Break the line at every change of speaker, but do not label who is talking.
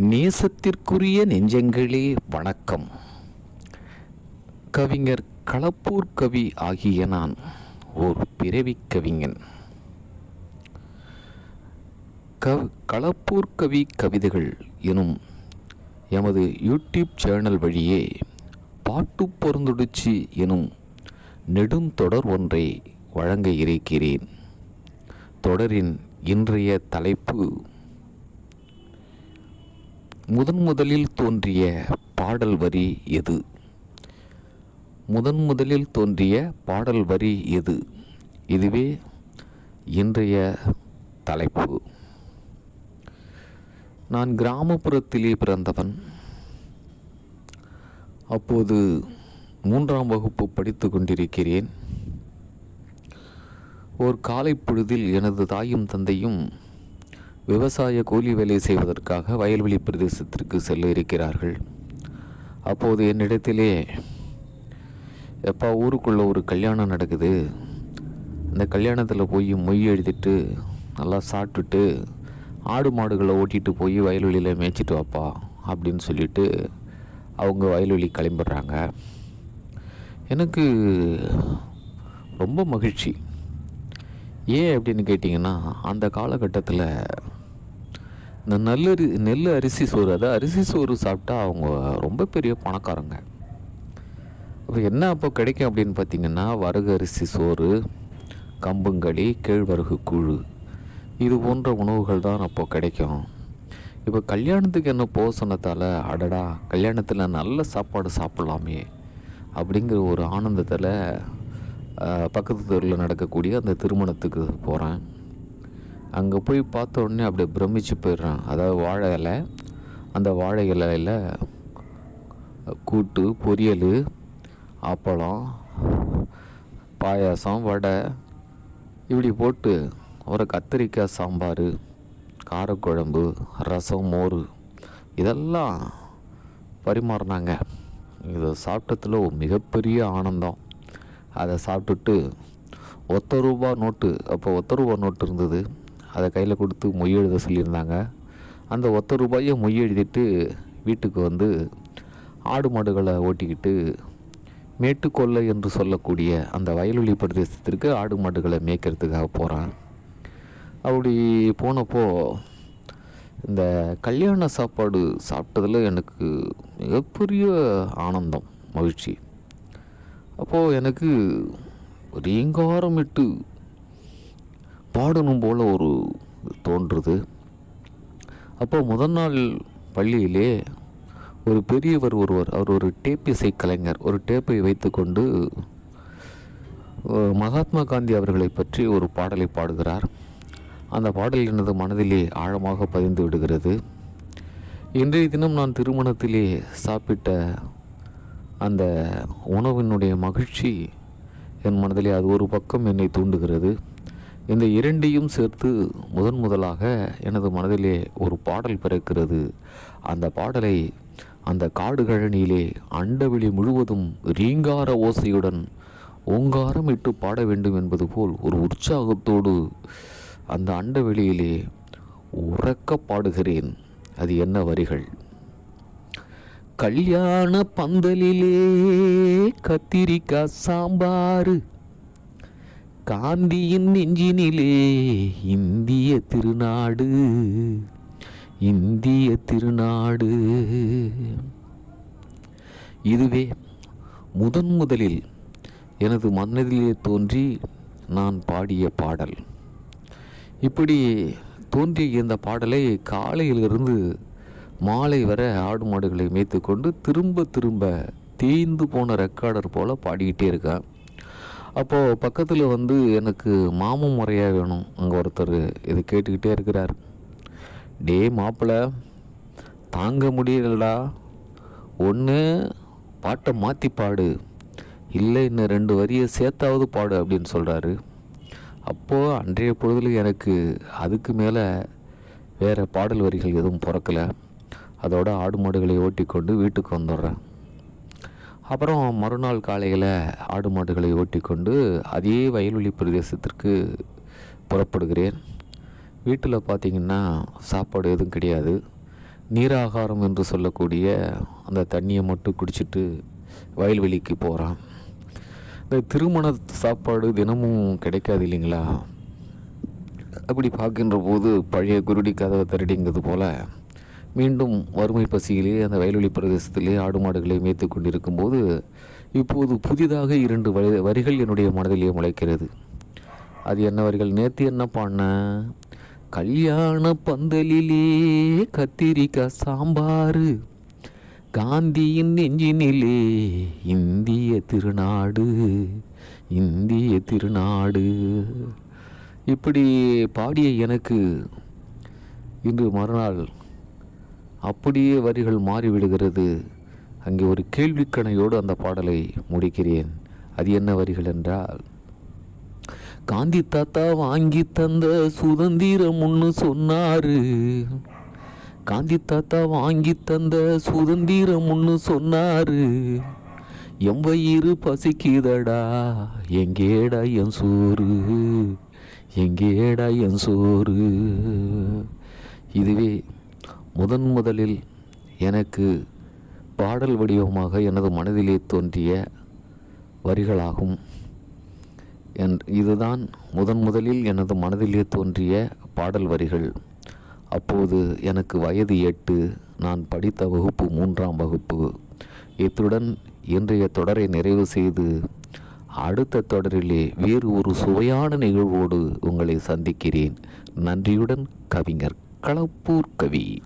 நேசத்திற்குரிய நெஞ்சங்களே வணக்கம். கவிஞர் களப்பூர் கவி ஆகிய நான் ஓர் பிறவி கவிஞன். கவ் களப்பூர் கவி கவிதைகள் எனும் எமது யூடியூப் சேனல் வழியே பாட்டு பொருந்துடுச்சு எனும் நெடுந்தொடர் ஒன்றை வழங்க இருக்கிறேன். தொடரின் இன்றைய தலைப்பு முதன் முதலில் தோன்றிய பாடல் வரி எது? முதன் முதலில் தோன்றிய பாடல் வரி எது? இதுவே இன்றைய தலைப்பு. நான் கிராமப்புறத்திலே பிறந்தவன். அப்போது மூன்றாம் வகுப்பு படித்து கொண்டிருக்கிறேன். ஓர் காலை பொழுதில் எனது தாயும் தந்தையும் விவசாய கூலி வேலை செய்வதற்காக வயல்வெளி பிரதேசத்திற்கு செல்ல இருக்கிறார்கள். அப்போது என்னிடத்திலே எப்பா ஊருக்குள்ளே ஒரு கல்யாணம் நடக்குது. அந்த கல்யாணத்தில் போய் மொய் எழுதிட்டு நல்லா சாப்பிட்டுட்டு ஆடு மாடுகளை ஓட்டிகிட்டு போய் வயல்வெளியில் மேய்ச்சிட்டு வாப்பா அப்படின்னு சொல்லிட்டு அவங்க வயல்வெளி கிளம்பிடுறாங்க. எனக்கு ரொம்ப மகிழ்ச்சி. ஏன் அப்படின்னு கேட்டிங்கன்னா அந்த காலகட்டத்தில் இந்த நல்லரி நெல் அரிசி சோறு அதாவது அரிசி சோறு சாப்பிட்டா அவங்க ரொம்ப பெரிய பணக்காரங்க. அப்போ என்ன அப்போ கிடைக்கும் அப்படின்னு பார்த்தீங்கன்னா வரகு அரிசி சோறு கம்புங்களி கேழ்வரகு கூழு. இது போன்ற உணவுகள் தான் அப்போ கிடைக்கும். இப்போ கல்யாணத்துக்கு என்ன போக சொன்னதால் அடடா கல்யாணத்தில் நல்ல சாப்பாடு சாப்பிட்லாமே அப்படிங்கிற ஒரு ஆனந்தத்தில் பக்கத்து தெருவில் நடக்கக்கூடிய அந்த திருமணத்துக்கு போகிறேன் அங்கே போய் பார்த்த உடனே அப்படியே பிரமிச்சு போயிடுறான். அதாவது வாழை இலை அந்த வாழை இலையில் கூட்டு பொரியல் அப்பளம் பாயாசம் வடை இப்படி போட்டு ஒரு கத்திரிக்காய் சாம்பார் காரக்குழம்பு ரசம் மோர் இதெல்லாம் பரிமாறினாங்க. இதை சாப்பிட்டதில் ஒரு மிகப்பெரிய ஆனந்தம். அதை சாப்பிட்டுட்டு ஒத்த ரூபா நோட்டு அப்போ ஒத்த ரூபா நோட்டு இருந்தது. அதை கையில் கொடுத்து மொய் எழுத சொல்லியிருந்தாங்க. அந்த ஒத்த ரூபாயை மொய் எழுதிட்டு வீட்டுக்கு வந்து ஆடு மாடுகளை ஓட்டிக்கிட்டு மேட்டுக்கொல்லை என்று சொல்லக்கூடிய அந்த வயலொலி பிரதேசத்திற்கு ஆடு மாடுகளை மேய்க்கிறதுக்காக போகிறான் அப்படி போனப்போ இந்த கல்யாண சாப்பாடு சாப்பிட்டதில் எனக்கு மிகப்பெரிய ஆனந்தம் மகிழ்ச்சி. அப்போது எனக்கு ரீங்காரமிட்டு பாடணும் போல் ஒரு தோன்றுது. அப்போது முதல் நாள் பள்ளியிலே ஒரு பெரியவர் ஒருவர் அவர் ஒரு டேப் இசை கலைஞர் ஒரு டேப்பை வைத்துக்கொண்டு மகாத்மா காந்தி அவர்களை பற்றி ஒரு பாடலை பாடுகிறார். அந்த பாடல் எனது மனதிலே ஆழமாக பதிந்து விடுகிறது. இன்றைய தினம் நான் திருமணத்திலே சாப்பிட்ட அந்த உணவினுடைய மகிழ்ச்சி என் மனதிலே அது ஒரு பக்கம் என்னை தூண்டுகிறது. இந்த இரண்டையும் சேர்த்து முதன் முதலாக எனது மனதிலே ஒரு பாடல் பிறக்கிறது. அந்த பாடலை அந்த காடுகழனியிலே அண்டவெளி முழுவதும் ரீங்கார ஓசையுடன் ஓங்காரம் இட்டு பாட வேண்டும் என்பது போல் ஒரு உற்சாகத்தோடு அந்த அண்டவெளியிலே உறக்க பாடுகிறேன். அது என்ன வரிகள்? கல்யாண பந்தலிலே கத்திரிக்காய் சாம்பாரு காந்தியின் நெஞ்சினிலே இந்திய திருநாடு இந்திய திருநாடு. இதுவே முதன் முதலில் எனது மனதிலே தோன்றி நான் பாடிய பாடல். இப்படி தோன்றிய இந்த பாடலை காலையிலிருந்து மாலை வரை ஆடு மாடுகளை மேய்த்து கொண்டு திரும்ப திரும்ப தேய்ந்து போன ரெக்கார்டர் போல் பாடிக்கிட்டே இருக்கேன். அப்போது பக்கத்தில் வந்து எனக்கு மாமன் முறையாக வேணும். அங்கே ஒருத்தர் இது கேட்டுக்கிட்டே இருக்கிறார். டே மாப்பிள்ள தாங்க முடியலடா. ஒன்று பாட்டை மாற்றி பாடு. இல்லை இன்னும் ரெண்டு வரியை சேர்த்தாவது பாடு அப்படின்னு சொல்கிறாரு அப்போது அன்றைய பொழுதில் எனக்கு அதுக்கு மேலே வேறு பாடல் வரிகள் எதுவும் பிறக்கலை. அதோட ஆடு மாடுகளை ஓட்டிக்கொண்டு வீட்டுக்கு வந்துடுறேன். அப்புறம் மறுநாள் காலையில் ஆடு மாடுகளை ஓட்டிக்கொண்டு அதே வயல்வெளி பிரதேசத்திற்கு புறப்படுகிறேன். வீட்டில் பார்த்திங்கன்னா சாப்பாடு எதுவும் கிடையாது. நீராகாரம் என்று சொல்லக்கூடிய அந்த தண்ணியை மட்டும் குடிச்சிட்டு வயல்வெளிக்கு போகிறான் இந்த திருமண சாப்பாடு தினமும் கிடைக்காது இல்லைங்களா? அப்படி பார்க்கின்ற போது பழைய குருடி கதவை திருடிங்கிறது போல் மீண்டும் வறுமை பசியிலே அந்த வயல்வெளி பிரதேசத்திலே ஆடு மாடுகளை மேய்த்து கொண்டிருக்கும் போது இப்போது புதிதாக இரண்டு வரி வரிகள் என்னுடைய மனதிலே முளைக்கிறது. அது என்ன வரிகள்? நேற்று என்ன பண்ண கல்யாண பந்தலிலே கத்திரிக்காய் சாம்பார் காந்தியின் நெஞ்சினிலே இந்திய திருநாடு இந்திய திருநாடு. இப்படி பாடிய எனக்கு இன்று மறுநாள் அப்படியே வரிகள் மாறிவிடுகிறது. அங்கே ஒரு கேள்விக்கணையோடு அந்த பாடலை முடிக்கிறேன். அது என்ன வரிகள் என்றால் காந்தி தாத்தா வாங்கி தந்த சுதந்திரம் ஒன்று சொன்னாரு. காந்தி தாத்தா வாங்கி தந்த சுதந்திரம் ஒன்று சொன்னாரு. என் வயிறு பசிக்குதடா எங்கேடா என் சோறு? எங்கேடா என் சோறு? இதுவே முதன் முதலில் எனக்கு பாடல் வடிவமாக எனது மனதிலே தோன்றிய வரிகளாகும். என் இதுதான் முதன் முதலில் எனது மனதிலே தோன்றிய பாடல் வரிகள். அப்போது எனக்கு வயது எட்டு நான் படித்த வகுப்பு மூன்றாம் வகுப்பு. இத்துடன் இன்றைய தொடரை நிறைவு செய்து அடுத்த தொடரிலே வேறு ஒரு சுவையான நிகழ்வோடு உங்களை சந்திக்கிறேன். நன்றியுடன் கவிஞர் களப்பூர் கவி.